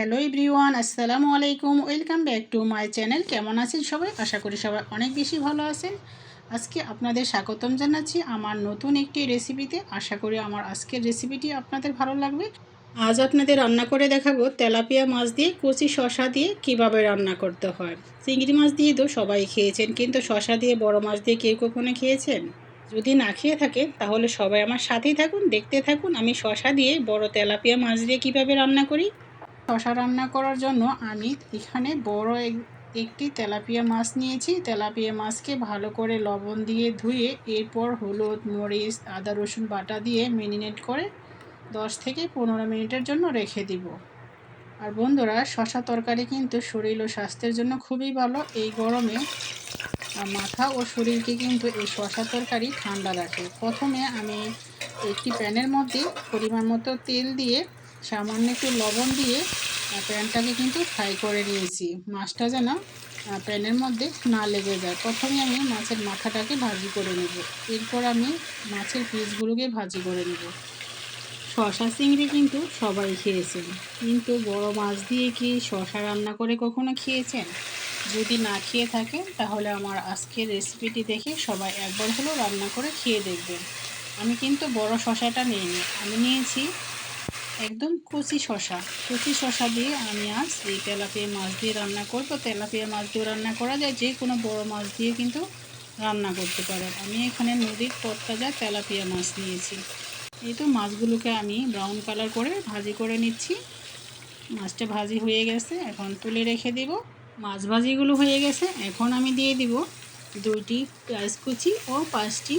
Hello everyone, আসসালামু আলাইকুম। Welcome back to my channel. কেমন আছেন সবাই? আশা করি সবাই অনেক বেশি ভালো আছেন। আজকে আপনাদের স্বাগতম জানাচ্ছি আমার নতুন একটি রেসিপিতে। আশা করি আমার আজকের রেসিপিটি আপনাদের ভালো লাগবে। আজ আপনাদের রান্না করে দেখাবো তেলাপিয়া মাছ দিয়ে কচি শশা দিয়ে কীভাবে রান্না করতে হয়। চিংড়ি মাছ দিয়ে তো সবাই খেয়েছেন, কিন্তু শশা দিয়ে বড় মাছ দিয়ে কেউ কখনো খেয়েছেন? যদি না খেয়ে থাকেন, তাহলে সবাই আমার সাথেই থাকুন, দেখতে থাকুন আমি শশা দিয়ে বড় তেলাপিয়া মাছ দিয়ে কীভাবে রান্না করি। শশা রান্না করার জন্য আমি এখানে বড় এক- একটি তেলাপিয়া মাছ নিয়েছি। তেলাপিয়া মাছকে ভালো করে লবণ দিয়ে ধুয়ে এরপর হলুদ, মরিচ, আদা, রসুন বাটা দিয়ে মেরিনেট করে দশ থেকে পনেরো মিনিটের জন্য রেখে দিব। আর বন্ধুরা শশা তরকারি কিন্তু শরীর ও স্বাস্থ্যের জন্য খুবই ভালো। এই গরমে মাথা ও শরীরকে কিন্তু এই শশা তরকারি ঠান্ডা রাখে। প্রথমে আমি একটি প্যানের মধ্যে পরিমাণ মতো তেল দিয়ে সামান্য একটু লবণ দিয়ে প্যানটাকে কিন্তু ফ্রাই করে নিয়েছি। মাছটা যেন প্যানের মধ্যে না লেগে যায়। প্রথমে আমি মাছের মাথাটাকে ভাজি করে নেব। এরপর আমি মাছের পিসগুলোকে ভাজি করে নেব। শশা চিংড়ি কিন্তু সবাই খেয়েছেন। কিন্তু বড় মাছ দিয়ে কি শশা রান্না করে কখনো খেয়েছেন? যদি না খেয়ে থাকেন, তাহলে আমার আজকের রেসিপিটি দেখে সবাই একবার হলেও রান্না করে খেয়ে দেখবেন। আমি কিন্তু বড় শশাটা নিইনি। আমি নিয়েছি একদম কচি শশা কচি শশা দিয়ে আমি আজ এই তেলাপিয়া মাছ দিয়ে রান্না করব। তেলাপিয়া মাছ দিয়ে রান্না করা যায়, যে কোনো বড় মাছ দিয়ে কিন্তু রান্না করতে পারেন আমি এখানে নদীর তরতাজা তেলাপিয়া মাছ নিয়েছি। এই তো মাছগুলোকে আমি ব্রাউন কালার করে ভাজি করে নিচ্ছি। মাছটা ভাজি হয়ে গেছে, এখন তুলে রেখে দিব। মাছ ভাজিগুলো হয়ে গেছে, এখন আমি দিয়ে দিব দুইটি পেঁয়াজ কুচি ও পাঁচটি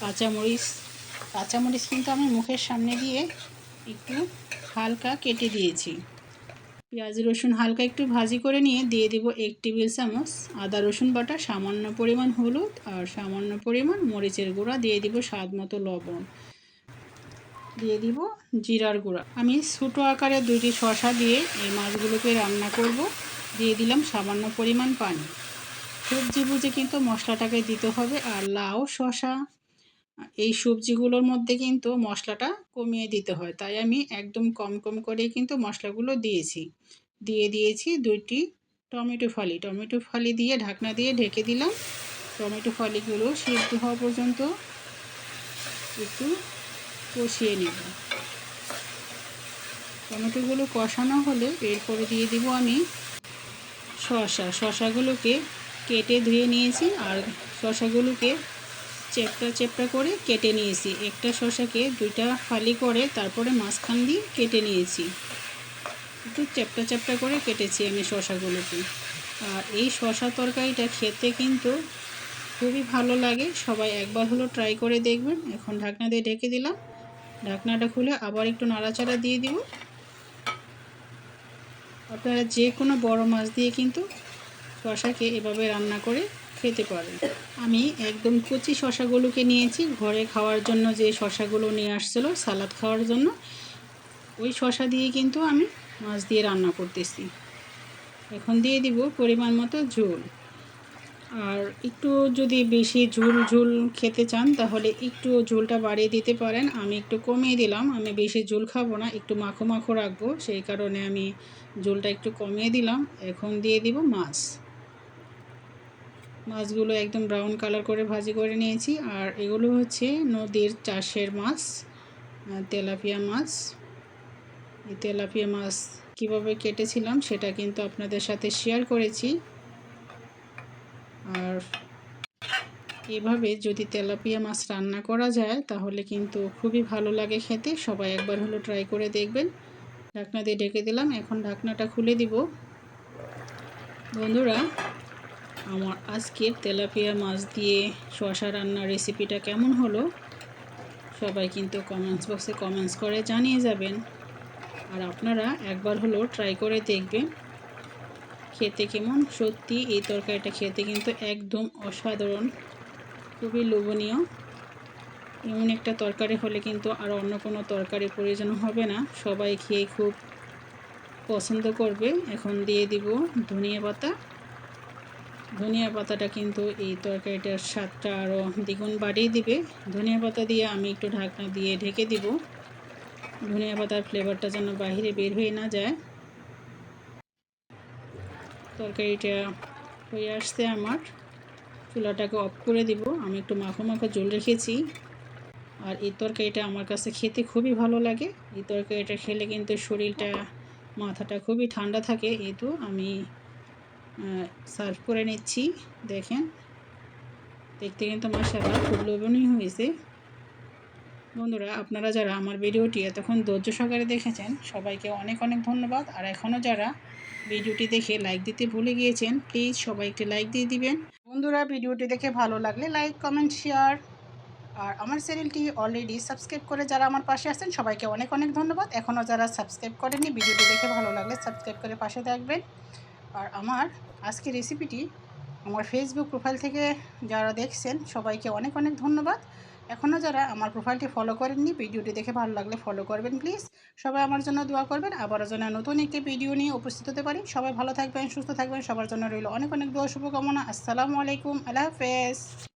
কাঁচামরিচ। কাঁচামরিচ কিন্তু আমি মুখের সামনে দিয়ে একটু হালকা কেটে দিয়েছি। পেঁয়াজ, রসুন হালকা একটু ভাজি করে নিয়ে দিয়ে দিব এক টেবিল চামচ। আদা, রসুন বাটা, সামান্য পরিমাণ হলুদ আর সামান্য পরিমাণ মরিচের গুঁড়া দিয়ে দিব স্বাদ মতো লবণ। দিয়ে দিব জিরার গুঁড়া। আমি ছোটো আকারে দুইটি শশা দিয়ে এই মাছগুলোকে রান্না করব। দিয়ে দিলাম সামান্য পরিমাণ পানি। সবজি বুঝে কিন্তু মশলাটাকে দিতে হবে আর লাউ শশা এই সবজিগুলোর মধ্যে কিন্তু মশলাটা কমিয়ে দিতে হয়। তাই আমি একদম কম কম করে কিন্তু মশলাগুলো দিয়েছি। দিয়ে দিয়েছি দুইটি টমেটো ফালি। টমেটো ফালি দিয়ে ঢাকনা দিয়ে ঢেকে দিলাম। টমেটো ফালিগুলো সিদ্ধ হওয়া পর্যন্ত একটু কষিয়ে নেব। টমেটোগুলো কষানো হলে এরপরে দিয়ে দিব আমি শসা। শসাগুলোকে কেটে ধুয়ে নিয়েছি আর শসাগুলোকে চেপটা চেপটা করে কেটে নিয়েছি। একটা শসাকে দুইটা ফালি করে তারপরে মাঝখান দিয়ে কেটে নিয়েছি। একটু চেপটা চেপটা করে কেটেছি আমি শসাগুলোকে। আর এই শসা তরকারিটা খেতে কিন্তু খুবই ভালো লাগে। সবাই একবার হলো ট্রাই করে দেখবেন। এখন ঢাকনা দিয়ে ঢেকে দিলাম। ঢাকনাটা খুলে আবার একটু নাড়াচাড়া দিয়ে দিব। আপনারা যে কোনো বড় মাছ দিয়ে কিন্তু শশাকে এভাবে রান্না করে খেতে পারেন। আমি একদম কচি শশাগুলোকে নিয়েছি। ঘরে খাওয়ার জন্য যে শশাগুলো নিয়ে আসছিল, সালাদ খাওয়ার জন্য, ওই শশা দিয়ে কিন্তু আমি মাছ দিয়ে রান্না করতেছি। এখন দিয়ে দিব পরিমাণ মতো ঝোল। আর একটু যদি বেশি ঝোল ঝোল খেতে চান, তাহলে একটু ঝোলটা বাড়িয়ে দিতে পারেন। আমি একটু কমিয়ে দিলাম, আমি বেশি ঝোল খাব না, একটু মাখো মাখো রাখব। সেই কারণে আমি ঝোলটা একটু কমিয়ে দিলাম। এখন দিয়ে দিব মাছ। মাছগুলো একদম ব্রাউন কালার করে ভাজি করে নিয়েছি। আর এগুলো হচ্ছে নদীর চাষের মাছ তেলাপিয়া মাছ। এই তেলাপিয়া মাছ কীভাবে কেটেছিলাম সেটা কিন্তু আপনাদের সাথে শেয়ার করেছি। আর এভাবে যদি তেলাপিয়া মাছ রান্না করা যায় তাহলে কিন্তু খুবই ভালো লাগে খেতে। সবাই একবার হলো ট্রাই করে দেখবেন। ঢাকনা দিয়ে ঢেকে দিলাম, এখন ঢাকনাটা খুলে দিব। বন্ধুরা আমার আজকের তেলাপিয়া মাছ দিয়ে শশা রান্নার রেসিপিটা কেমন হলো? সবাই কিন্তু কমেন্টস বক্সে কমেন্টস করে জানিয়ে যাবেন। আর আপনারা একবার হলো ট্রাই করে দেখবেন। খেতে কেমন? সত্যি এই তরকারিটা খেতে কিন্তু একদম অসাধারণ। খুবই লোভনীয়। এমন একটা তরকারি হলে কিন্তু আর অন্য কোনো তরকারি প্রয়োজন হবে না। সবাই খেয়ে খুব পছন্দ করবে। এখন দিয়ে দিব ধনিয়া পাতা। ধনিয়া পাতাটা কিন্তু এই তরকারিটার স্বাদটা আরও দ্বিগুণ বাড়িয়ে দিবে। ধনিয়া পাতা দিয়ে আমি একটু ঢাকনা দিয়ে ঢেকে দিব। ধনিয়া পাতার ফ্লেভারটা যেন বাইরে বের হয়ে না যায়। তরকারিটা হয়ে আসছে আমার। চুলাটাকে অফ করে দিব। আমি একটু মাখো মাখো জল রেখেছি। আর এই তরকারিটা আমার কাছে খেতে খুবই ভালো লাগে। এই তরকারিটা খেলে কিন্তু শরীরটা, মাথাটা খুবই ঠান্ডা থাকে। এই তো আমি সার্ভ করে নিচ্ছি। দেখেন, দেখতে কিন্তু মাসাল্লাহ খুব লোভনীয় হয়েছে। বন্ধুরা, আপনারা যারা আমার ভিডিওটি এতক্ষণ ধৈর্য সহকারে দেখেছেন, সবাইকে অনেক অনেক ধন্যবাদ। আর এখনও যারা ভিডিওটি দেখে লাইক দিতে ভুলে গিয়েছেন প্লিজ সবাই একটি লাইক দিয়ে দিবেন। বন্ধুরা, ভিডিওটি দেখে ভালো লাগলে লাইক কমেন্ট শেয়ার আর আমার চ্যানেলটি অলরেডি সাবস্ক্রাইব করে যারা আমার পাশে আছেন, সবাইকে অনেক অনেক ধন্যবাদ। এখনও যারা সাবস্ক্রাইব করেনি ভিডিওটি দেখে ভালো লাগলে সাবস্ক্রাইব করে পাশে থাকবেন। আর আমার আজকে রেসিপিটি আমার ফেসবুক প্রোফাইল থেকে যারা দেখছেন, সবাইকে অনেক অনেক ধন্যবাদ। এখনও যারা আমার প্রোফাইলটি ফলো করেননি ভিডিওটি দেখে ভালো লাগলে ফলো করবেন প্লিজ সবাই আমার জন্য দোয়া করবেন। আবারও যেন নতুন একটি ভিডিও নিয়ে উপস্থিত হতে পারি। সবাই ভালো থাকবেন, সুস্থ থাকবেন। সবার জন্য রইল অনেক অনেক দোয়া, শুভকামনা। আসসালামু আলাইকুম। আল্লাহ হাফেজ।